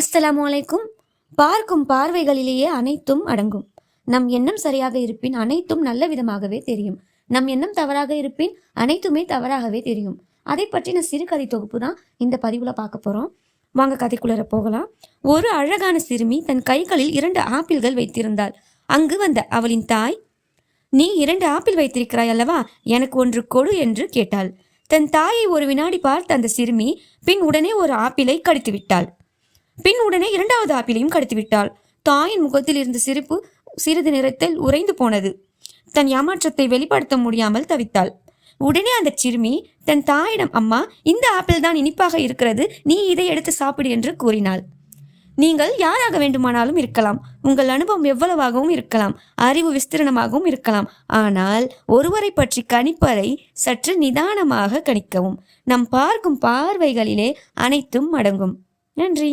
அஸ்ஸலாமு அலைக்கும். பார்க்கும் பார்வைகளிலேயே அனைத்தும் அடங்கும். நம் எண்ணம் சரியாக இருப்பின் அனைத்தும் நல்ல விதமாகவே தெரியும். நம் எண்ணம் தவறாக இருப்பின் அனைத்துமே தவறாகவே தெரியும். அதை பற்றின சிறுகதை தொகுப்பு தான் இந்த பதிவில் பார்க்க போகிறோம் வாங்க கதைக்குள்ளர போகலாம். ஒரு அழகான சிறுமி தன் கைகளில் இரண்டு ஆப்பிள்கள் வைத்திருந்தாள். அங்கு வந்த அவளின் தாய் நீ இரண்டு ஆப்பிள் வைத்திருக்கிறாய் அல்லவா? எனக்கு ஒன்று கொடு என்று கேட்டாள். தன் தாயை ஒரு வினாடி பார்த்த அந்த சிறுமி பின் உடனே ஒரு ஆப்பிளை கடித்து விட்டாள் பின் உடனே இரண்டாவது ஆப்பிளையும் கடித்து விட்டாள் தாயின் முகத்தில் இருந்த சிரிப்பு சிறிது நேரத்தில் உறைந்து போனது. தன் ஏமாற்றத்தை வெளிப்படுத்த முடியாமல் தவித்தாள். உடனே அந்த சிறுமி தன் தாயிடம் அம்மா இந்த ஆப்பிள் தான் இனிப்பாக இருக்கிறது நீ இதை எடுத்து சாப்பிடு என்று கூறினாள். நீங்கள் யாராக வேண்டுமானாலும் இருக்கலாம். உங்கள் அனுபவம் எவ்வளவாகவும் இருக்கலாம். அறிவு விஸ்திரணமாகவும் இருக்கலாம். ஆனால் ஒருவரை பற்றி கணிப்பதை சற்று நிதானமாக கணிக்கவும். நம் பார்க்கும் பார்வைகளிலே அனைத்தும் அடங்கும். நன்றி.